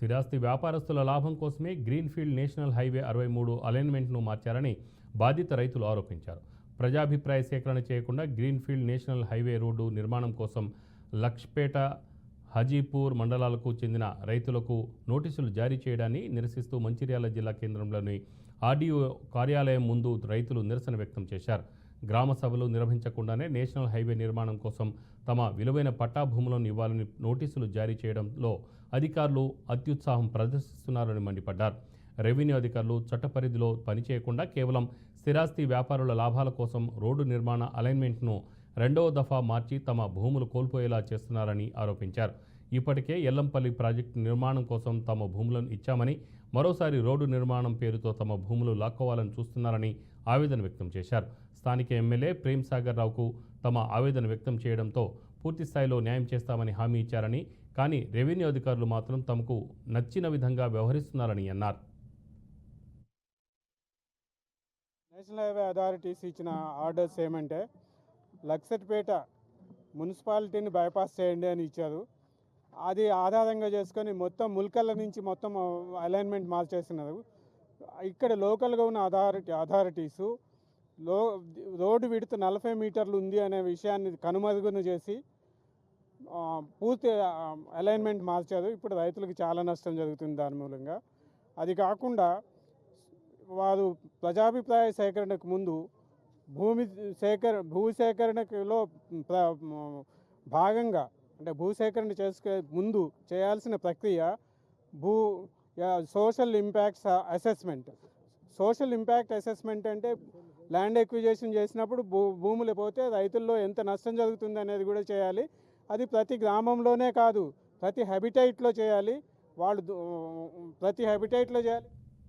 స్థిరాస్తి వ్యాపారస్తుల లాభం కోసమే గ్రీన్ఫీల్డ్ నేషనల్ హైవే అరవై మూడు అలైన్మెంట్ను మార్చారని బాధిత రైతులు ఆరోపించారు. ప్రజాభిప్రాయ సేకరణ చేయకుండా గ్రీన్ఫీల్డ్ నేషనల్ హైవే రోడ్డు నిర్మాణం కోసం లక్ష్పేట హజీపూర్ మండలాలకు చెందిన రైతులకు నోటీసులు జారీ చేయడాన్ని నిరసిస్తూ మంచిర్యాల జిల్లా కేంద్రంలోని ఆర్డీఓ కార్యాలయం ముందు రైతులు నిరసన వ్యక్తం చేశారు. గ్రామ సభలు నిర్వహించకుండానే నేషనల్ హైవే నిర్మాణం కోసం తమ విలువైన పట్టా భూములను ఇవ్వాలని నోటీసులు జారీ చేయడంలో అధికారులు అత్యుత్సాహం ప్రదర్శిస్తున్నారని మండిపడ్డారు. రెవెన్యూ అధికారులు చట్ట పరిధిలో పనిచేయకుండా కేవలం స్థిరాస్తి వ్యాపారుల లాభాల కోసం రోడ్డు నిర్మాణ అలైన్మెంట్ను రెండవ దఫా మార్చి తమ భూములు కోల్పోయేలా చేస్తున్నారని ఆరోపించారు. ఇప్పటికే ఎల్లంపల్లి ప్రాజెక్టు నిర్మాణం కోసం తమ భూములను ఇచ్చామని మరోసారి రోడ్డు నిర్మాణం పేరుతో తమ భూములు లాక్కోవాలని చూస్తున్నారని ఆవేదన వ్యక్తం చేశారు. స్థానిక ఎమ్మెల్యే ప్రేమ్ సాగర్ రావుకు తమ ఆవేదన వ్యక్తం చేయడంతో పూర్తి స్థాయిలో న్యాయం చేస్తామని హామీ ఇచ్చారని కానీ రెవెన్యూ అధికారులు మాత్రం తమకు నచ్చిన విధంగా వ్యవహరిస్తున్నారని అన్నారు. నేషనల్ హైవే అథారిటీస్ ఇచ్చిన ఆర్డర్స్ ఏమంటే లక్సట్పేట మున్సిపాలిటీని బైపాస్ చేయండి అని ఇచ్చారు. అది ఆధారంగా చేసుకొని మొత్తం ముల్కల్ల నుంచి మొత్తం అలైన్మెంట్ మార్చేస్తున్నారు. ఇక్కడ లోకల్గా ఉన్న అథారిటీ అథారిటీసు లో రోడ్డు విడుతు నలభై మీటర్లు ఉంది అనే విషయాన్ని కనుమరుగును చేసి పూర్తి అలైన్మెంట్ మార్చారు. ఇప్పుడు రైతులకు చాలా నష్టం జరుగుతుంది దాని మూలంగా. అది కాకుండా వారు ప్రజాభిప్రాయ సేకరణకు ముందు భూమి సేకర భూ సేకరణలో ప్ర- భాగంగా అంటే భూ సేకరణ చేసుకే ముందు చేయాల్సిన ప్రక్రియ భూ social impacts assessment. Social impact assessment అంటే ల్యాండ్ ఎక్విజేషన్ చేసినప్పుడు భూ భూములు పోతే రైతుల్లో ఎంత నష్టం జరుగుతుంది అనేది కూడా చేయాలి. అది ప్రతి గ్రామంలోనే కాదు ప్రతి హ్యాబిటైట్లో చేయాలి. వాళ్ళు ప్రతి హ్యాబిటైట్లో చేయాలి.